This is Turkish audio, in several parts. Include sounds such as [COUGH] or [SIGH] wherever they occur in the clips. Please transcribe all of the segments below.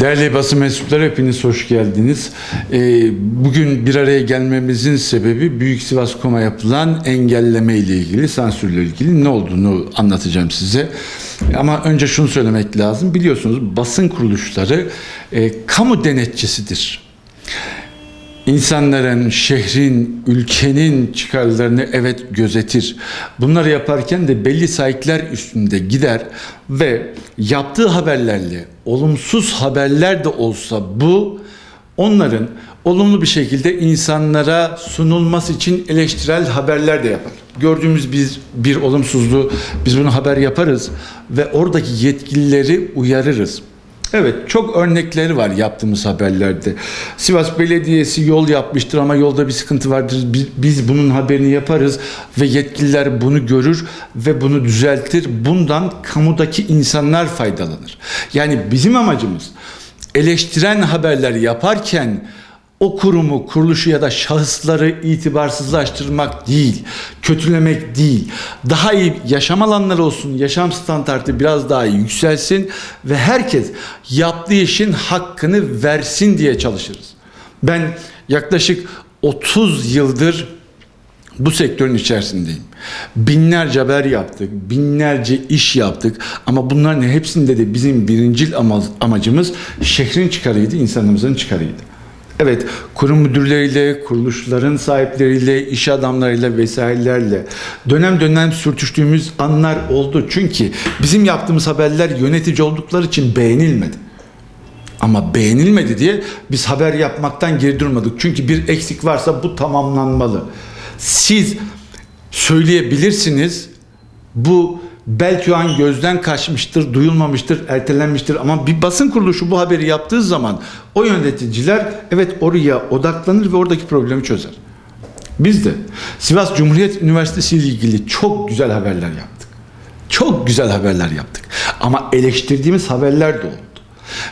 Değerli basın mensupları hepiniz hoş geldiniz. Ee, bugün bir araya gelmemizin sebebi Büyük Sivas.com'a yapılan engelleme ile ilgili, sansürle ilgili ne olduğunu anlatacağım size. Ama önce şunu söylemek lazım. Biliyorsunuz basın kuruluşları e, kamu denetçisidir. İnsanların, şehrin, ülkenin çıkarlarını evet gözetir. Bunları yaparken de belli sahipler üstünde gider ve yaptığı haberlerle olumsuz haberler de olsa bu onların olumlu bir şekilde insanlara sunulması için eleştirel haberler de yapar. Gördüğümüz biz bir olumsuzluğu biz bunu haber yaparız ve oradaki yetkilileri uyarırız. Evet çok örnekleri var yaptığımız haberlerde. Sivas Belediyesi yol yapmıştır ama yolda bir sıkıntı vardır. Biz, biz bunun haberini yaparız ve yetkililer bunu görür ve bunu düzeltir. Bundan kamudaki insanlar faydalanır. Yani bizim amacımız eleştiren haberler yaparken o kurumu, kuruluşu ya da şahısları itibarsızlaştırmak değil, kötülemek değil. Daha iyi yaşam alanları olsun, yaşam standartı biraz daha yükselsin ve herkes yaptığı işin hakkını versin diye çalışırız. Ben yaklaşık 30 yıldır bu sektörün içerisindeyim. Binlerce haber yaptık, binlerce iş yaptık ama bunların hepsinde de bizim birincil amacımız şehrin çıkarıydı, insanımızın çıkarıydı. Evet, kurum müdürleriyle, kuruluşların sahipleriyle, iş adamlarıyla vesairelerle dönem dönem sürtüştüğümüz anlar oldu. Çünkü bizim yaptığımız haberler yönetici oldukları için beğenilmedi. Ama beğenilmedi diye biz haber yapmaktan geri durmadık. Çünkü bir eksik varsa bu tamamlanmalı. Siz söyleyebilirsiniz. Bu belki o an gözden kaçmıştır, duyulmamıştır, ertelenmiştir ama bir basın kuruluşu bu haberi yaptığı zaman o yöneticiler evet oraya odaklanır ve oradaki problemi çözer. Biz de Sivas Cumhuriyet Üniversitesi ile ilgili çok güzel haberler yaptık. Çok güzel haberler yaptık. Ama eleştirdiğimiz haberler de oldu.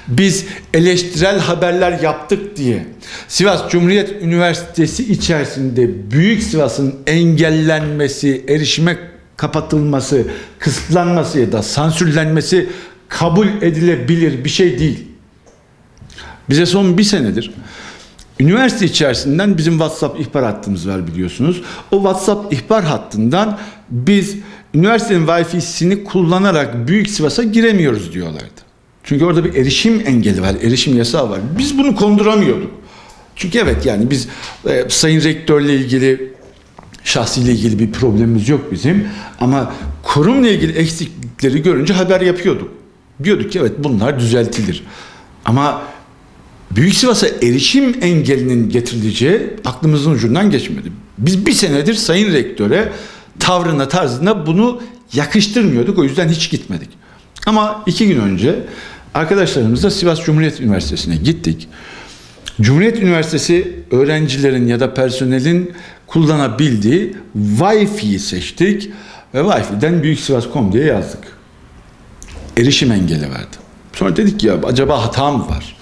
Biz eleştirel haberler yaptık diye Sivas Cumhuriyet Üniversitesi içerisinde Büyük Sivas'ın engellenmesi, erişime kapatılması, kısıtlanması ya da sansürlenmesi kabul edilebilir bir şey değil. Bize son bir senedir üniversite içerisinden bizim WhatsApp ihbar hattımız var biliyorsunuz. O WhatsApp ihbar hattından biz üniversitenin Wi-Fi'sini kullanarak Büyük Sivas'a giremiyoruz diyorlardı. Çünkü orada bir erişim engeli var, erişim yasağı var. Biz bunu konduramıyorduk. Çünkü evet yani biz e, Sayın Rektörle ilgili şahsiyle ilgili bir problemimiz yok bizim. Ama kurumla ilgili eksiklikleri görünce haber yapıyorduk. Diyorduk ki evet bunlar düzeltilir. Ama Büyük Sivas'a erişim engelinin getirileceği aklımızın ucundan geçmedi. Biz bir senedir Sayın Rektör'e tavrına tarzına bunu yakıştırmıyorduk. O yüzden hiç gitmedik. Ama iki gün önce arkadaşlarımızla Sivas Cumhuriyet Üniversitesi'ne gittik. Cumhuriyet Üniversitesi öğrencilerin ya da personelin kullanabildiği Wi-Fi'yi seçtik ve Wi-Fi'den büyüksivas.com diye yazdık. Erişim engeli verdi. Sonra dedik ya acaba hata mı var?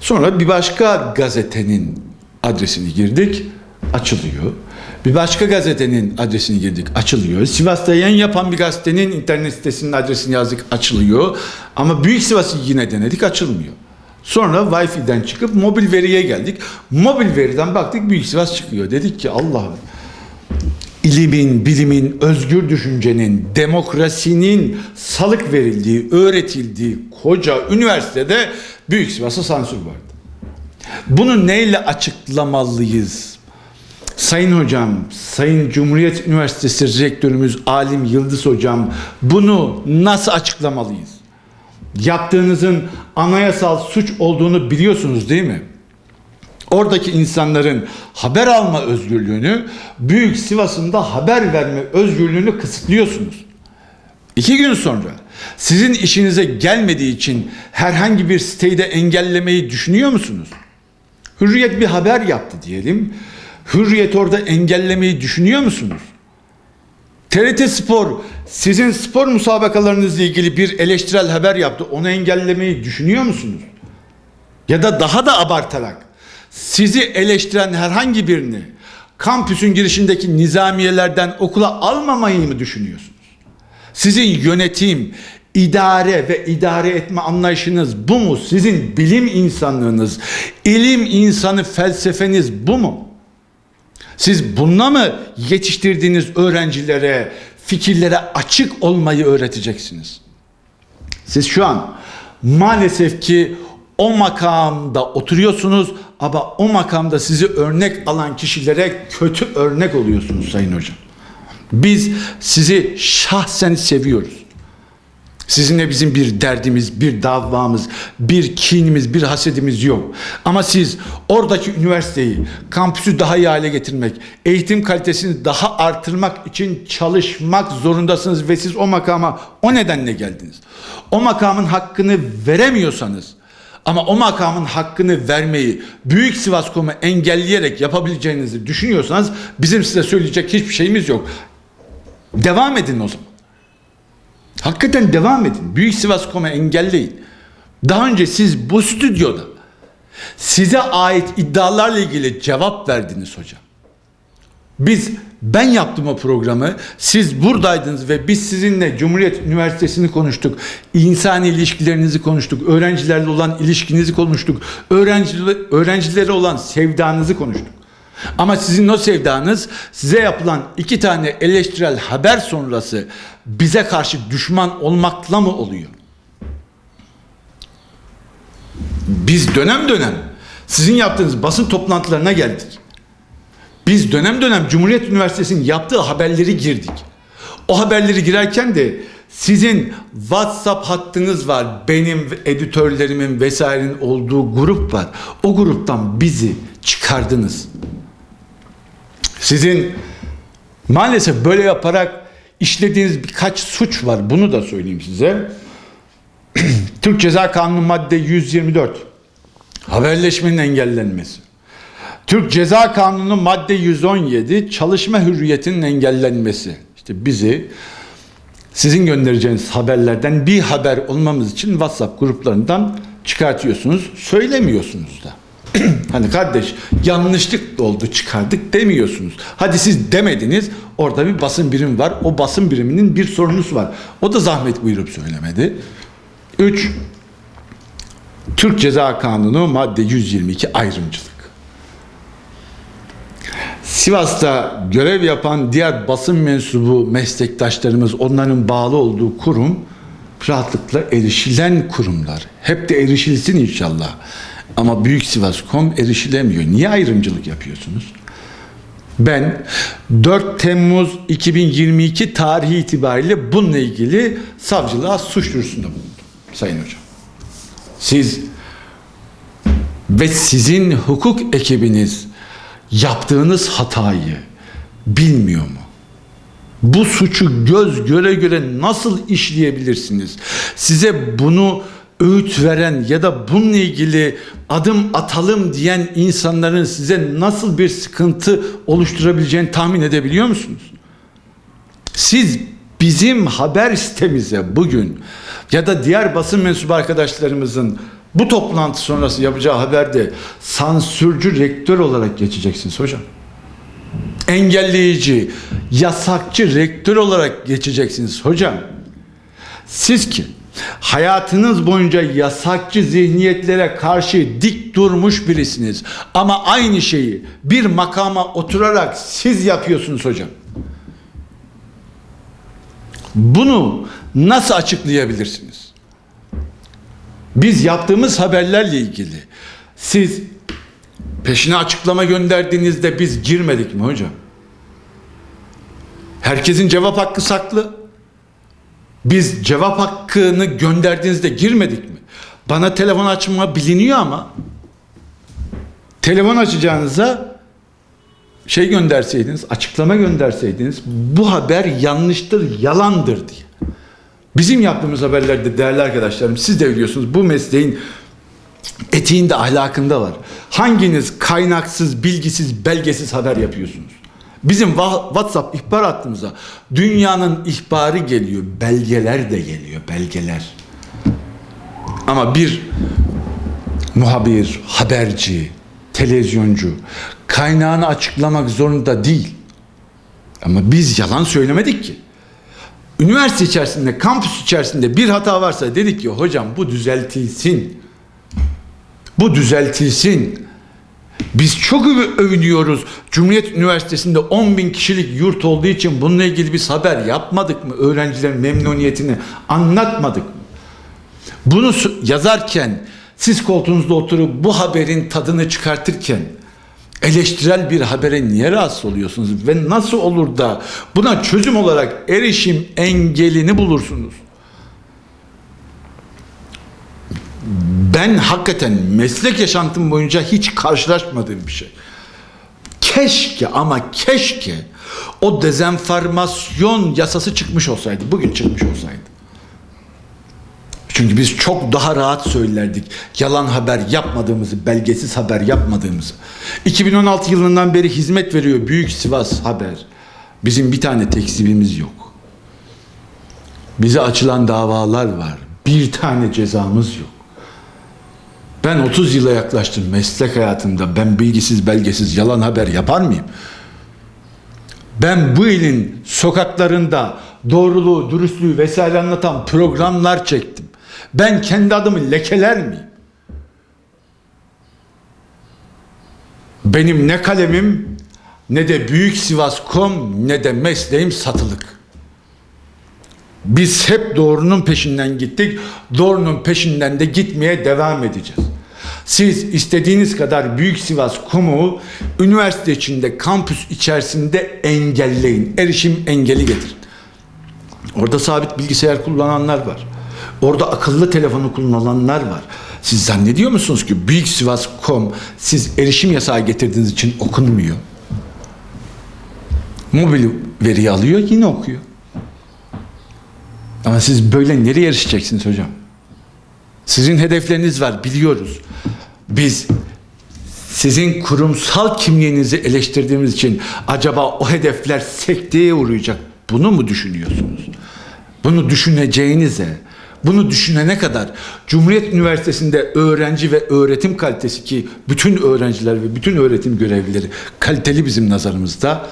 Sonra bir başka gazetenin adresini girdik, açılıyor. Bir başka gazetenin adresini girdik, açılıyor. Sivas'ta yayın yapan bir gazetenin internet sitesinin adresini yazdık, açılıyor. Ama Büyük Sivas'ı yine denedik, açılmıyor. Sonra Wi-Fi'den çıkıp mobil veriye geldik. Mobil veriden baktık Büyük Sivas çıkıyor. Dedik ki Allah ilimin, bilimin, özgür düşüncenin, demokrasinin salık verildiği, öğretildiği koca üniversitede Büyük Sivas'a sansür vardı. Bunu neyle açıklamalıyız? Sayın hocam, Sayın Cumhuriyet Üniversitesi Rektörümüz Alim Yıldız hocam bunu nasıl açıklamalıyız? Yaptığınızın anayasal suç olduğunu biliyorsunuz değil mi? Oradaki insanların haber alma özgürlüğünü, Büyük Sivas'ın da haber verme özgürlüğünü kısıtlıyorsunuz. İki gün sonra sizin işinize gelmediği için herhangi bir siteyi de engellemeyi düşünüyor musunuz? Hürriyet bir haber yaptı diyelim. Hürriyet orada engellemeyi düşünüyor musunuz? TRT Spor sizin spor musabakalarınızla ilgili bir eleştirel haber yaptı. Onu engellemeyi düşünüyor musunuz? Ya da daha da abartarak sizi eleştiren herhangi birini kampüsün girişindeki nizamiyelerden okula almamayı mı düşünüyorsunuz? Sizin yönetim, idare ve idare etme anlayışınız bu mu? Sizin bilim insanlığınız, ilim insanı felsefeniz bu mu? Siz bununla mı yetiştirdiğiniz öğrencilere, fikirlere açık olmayı öğreteceksiniz? Siz şu an maalesef ki o makamda oturuyorsunuz ama o makamda sizi örnek alan kişilere kötü örnek oluyorsunuz Sayın Hocam. Biz sizi şahsen seviyoruz. Sizinle bizim bir derdimiz, bir davamız, bir kinimiz, bir hasedimiz yok. Ama siz oradaki üniversiteyi, kampüsü daha iyi hale getirmek, eğitim kalitesini daha artırmak için çalışmak zorundasınız ve siz o makama o nedenle geldiniz. O makamın hakkını veremiyorsanız ama o makamın hakkını vermeyi Büyük Sivaskom'u engelleyerek yapabileceğinizi düşünüyorsanız bizim size söyleyecek hiçbir şeyimiz yok. Devam edin o zaman. Hakikaten devam edin. Büyük Sivaskom'u engelleyin. Daha önce siz bu stüdyoda size ait iddialarla ilgili cevap verdiniz hocam. Biz ben yaptım o programı. Siz buradaydınız ve biz sizinle Cumhuriyet Üniversitesi'ni konuştuk. insani ilişkilerinizi konuştuk. Öğrencilerle olan ilişkinizi konuştuk. Öğrenci, öğrencilere olan sevdanızı konuştuk. Ama sizin o sevdanız size yapılan iki tane eleştirel haber sonrası bize karşı düşman olmakla mı oluyor? Biz dönem dönem sizin yaptığınız basın toplantılarına geldik. Biz dönem dönem Cumhuriyet Üniversitesi'nin yaptığı haberleri girdik. O haberleri girerken de sizin WhatsApp hattınız var. Benim editörlerimin vesairenin olduğu grup var. O gruptan bizi çıkardınız. Sizin maalesef böyle yaparak işlediğiniz birkaç suç var. Bunu da söyleyeyim size. [CLEARS THROAT] Türk Ceza Kanunu madde 124. Haberleşmenin engellenmesi. Türk Ceza Kanunu madde 117 çalışma hürriyetinin engellenmesi. İşte bizi sizin göndereceğiniz haberlerden bir haber olmamız için WhatsApp gruplarından çıkartıyorsunuz. Söylemiyorsunuz da. [CLEARS THROAT] hani kardeş yanlışlık oldu çıkardık demiyorsunuz. Hadi siz demediniz orada bir basın birimi var. O basın biriminin bir sorunusu var. O da zahmet buyurup söylemedi. 3. Türk Ceza Kanunu madde 122 ayrımcılık. Sivas'ta görev yapan diğer basın mensubu meslektaşlarımız onların bağlı olduğu kurum rahatlıkla erişilen kurumlar. Hep de erişilsin inşallah. Ama Büyük Sivas.com erişilemiyor. Niye ayrımcılık yapıyorsunuz? Ben 4 Temmuz 2022 tarihi itibariyle bununla ilgili savcılığa suç duyurusunda bulundum Sayın Hocam. Siz ve sizin hukuk ekibiniz yaptığınız hatayı bilmiyor mu? Bu suçu göz göre göre nasıl işleyebilirsiniz? Size bunu öğüt veren ya da bununla ilgili adım atalım diyen insanların size nasıl bir sıkıntı oluşturabileceğini tahmin edebiliyor musunuz? Siz bizim haber sitemize bugün ya da diğer basın mensubu arkadaşlarımızın bu toplantı sonrası yapacağı haberde sansürcü rektör olarak geçeceksiniz hocam. Engelleyici, yasakçı rektör olarak geçeceksiniz hocam. Siz ki hayatınız boyunca yasakçı zihniyetlere karşı dik durmuş birisiniz. Ama aynı şeyi bir makama oturarak siz yapıyorsunuz hocam. Bunu nasıl açıklayabilirsiniz? Biz yaptığımız haberlerle ilgili siz peşine açıklama gönderdiğinizde biz girmedik mi hocam? Herkesin cevap hakkı saklı. Biz cevap hakkını gönderdiğinizde girmedik mi? Bana telefon açma biliniyor ama telefon açacağınıza şey gönderseydiniz, açıklama gönderseydiniz bu haber yanlıştır, yalandır diye. Bizim yaptığımız haberlerde değerli arkadaşlarım siz de biliyorsunuz bu mesleğin etiğinde ahlakında var. Hanginiz kaynaksız, bilgisiz, belgesiz haber yapıyorsunuz? Bizim WhatsApp ihbar hattımıza dünyanın ihbarı geliyor, belgeler de geliyor, belgeler. Ama bir muhabir, haberci, televizyoncu kaynağını açıklamak zorunda değil. Ama biz yalan söylemedik ki. Üniversite içerisinde, kampüs içerisinde bir hata varsa dedik ki hocam bu düzeltilsin. Bu düzeltilsin. Biz çok öv- övünüyoruz. Cumhuriyet Üniversitesi'nde 10 bin kişilik yurt olduğu için bununla ilgili biz haber yapmadık mı? Öğrencilerin memnuniyetini anlatmadık mı? Bunu yazarken siz koltuğunuzda oturup bu haberin tadını çıkartırken eleştirel bir habere niye rahatsız oluyorsunuz? Ve nasıl olur da buna çözüm olarak erişim engelini bulursunuz? Ben hakikaten meslek yaşantım boyunca hiç karşılaşmadığım bir şey. Keşke ama keşke o dezenformasyon yasası çıkmış olsaydı. Bugün çıkmış olsaydı. Çünkü biz çok daha rahat söylerdik. Yalan haber yapmadığımızı, belgesiz haber yapmadığımızı. 2016 yılından beri hizmet veriyor Büyük Sivas Haber. Bizim bir tane tekzibimiz yok. Bize açılan davalar var. Bir tane cezamız yok. Ben 30 yıla yaklaştım meslek hayatımda. Ben bilgisiz, belgesiz, yalan haber yapar mıyım? Ben bu ilin sokaklarında doğruluğu, dürüstlüğü vesaire anlatan programlar çektim. Ben kendi adımı lekeler miyim? Benim ne kalemim ne de Büyük Sivas.com ne de mesleğim satılık. Biz hep doğrunun peşinden gittik. Doğrunun peşinden de gitmeye devam edeceğiz. Siz istediğiniz kadar Büyük Sivas Kumu üniversite içinde, kampüs içerisinde engelleyin. Erişim engeli getirin. Orada sabit bilgisayar kullananlar var. Orada akıllı telefonu kullananlar var. Siz zannediyor musunuz ki Büyük Sivas.com siz erişim yasağı getirdiğiniz için okunmuyor? Mobil veriyi alıyor yine okuyor. Ama siz böyle nereye erişeceksiniz hocam? Sizin hedefleriniz var biliyoruz. Biz sizin kurumsal kimliğinizi eleştirdiğimiz için acaba o hedefler sekteye uğrayacak. Bunu mu düşünüyorsunuz? Bunu düşüneceğinize, bunu düşünene kadar Cumhuriyet Üniversitesi'nde öğrenci ve öğretim kalitesi ki bütün öğrenciler ve bütün öğretim görevlileri kaliteli bizim nazarımızda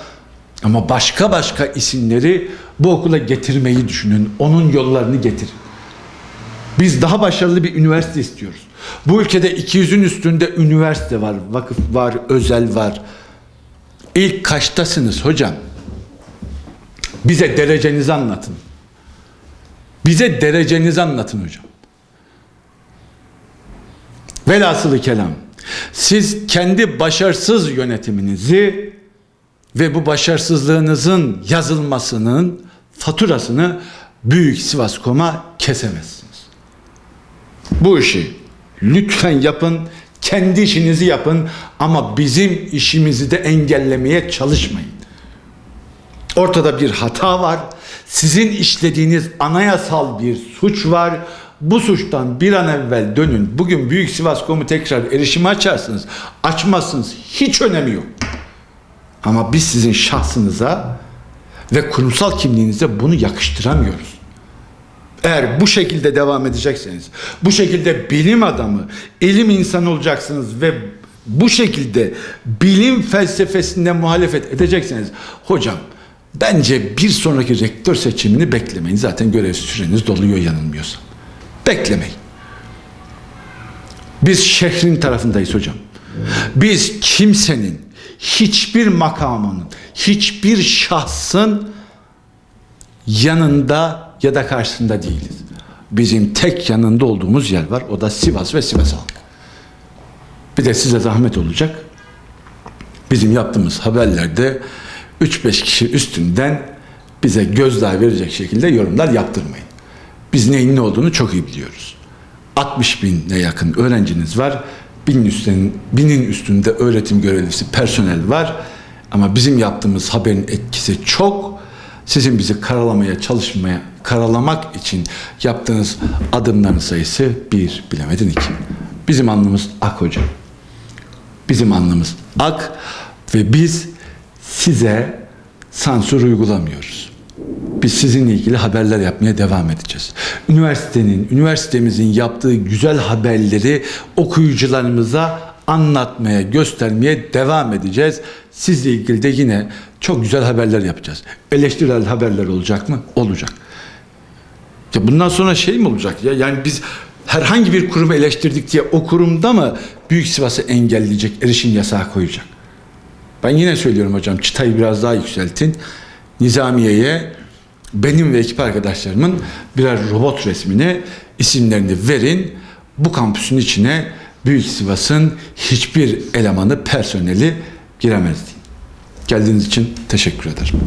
ama başka başka isimleri bu okula getirmeyi düşünün. Onun yollarını getirin. Biz daha başarılı bir üniversite istiyoruz. Bu ülkede 200'ün üstünde üniversite var, vakıf var, özel var. İlk kaçtasınız hocam? Bize derecenizi anlatın. Bize derecenizi anlatın hocam. Velhasılı kelam. Siz kendi başarısız yönetiminizi ve bu başarısızlığınızın yazılmasının faturasını Büyük Sivaskom'a kesemezsiniz. Bu işi lütfen yapın, kendi işinizi yapın ama bizim işimizi de engellemeye çalışmayın. Ortada bir hata var. Sizin işlediğiniz anayasal bir suç var. Bu suçtan bir an evvel dönün. Bugün Büyük Sivaskom'u tekrar erişime açarsınız. Açmazsınız. Hiç önemi yok. Ama biz sizin şahsınıza ve kurumsal kimliğinize bunu yakıştıramıyoruz. Eğer bu şekilde devam edecekseniz, bu şekilde bilim adamı, ilim insanı olacaksınız ve bu şekilde bilim felsefesinde muhalefet edecekseniz, hocam bence bir sonraki rektör seçimini beklemeyin. Zaten görev süreniz doluyor yanılmıyorsam. Beklemeyin. Biz şehrin tarafındayız hocam. Biz kimsenin, hiçbir makamının, hiçbir şahsın yanında ya da karşısında değiliz. Bizim tek yanında olduğumuz yer var. O da Sivas ve Sivas halkı. Bir de size zahmet olacak. Bizim yaptığımız haberlerde 3-5 kişi üstünden bize gözdağı verecek şekilde yorumlar yaptırmayın. Biz neyin ne olduğunu çok iyi biliyoruz. 60 bine yakın öğrenciniz var. Binin, üstün, binin üstünde öğretim görevlisi personel var. Ama bizim yaptığımız haberin etkisi çok. Sizin bizi karalamaya çalışmaya, karalamak için yaptığınız adımların sayısı bir, bilemedin iki. Bizim anlamımız ak hocam. Bizim anlamımız ak ve biz size sansür uygulamıyoruz. Biz sizinle ilgili haberler yapmaya devam edeceğiz. Üniversitenin, üniversitemizin yaptığı güzel haberleri okuyucularımıza anlatmaya, göstermeye devam edeceğiz. Sizle ilgili de yine çok güzel haberler yapacağız. Eleştirel haberler olacak mı? Olacak. Ya bundan sonra şey mi olacak ya? Yani biz herhangi bir kurumu eleştirdik diye o kurumda mı Büyük Sivas'ı engelleyecek, erişim yasağı koyacak? Ben yine söylüyorum hocam çıtayı biraz daha yükseltin. Nizamiye'ye benim ve ekip arkadaşlarımın birer robot resmini, isimlerini verin. Bu kampüsün içine Büyük Sivas'ın hiçbir elemanı, personeli giremez deyin. Geldiğiniz için teşekkür ederim.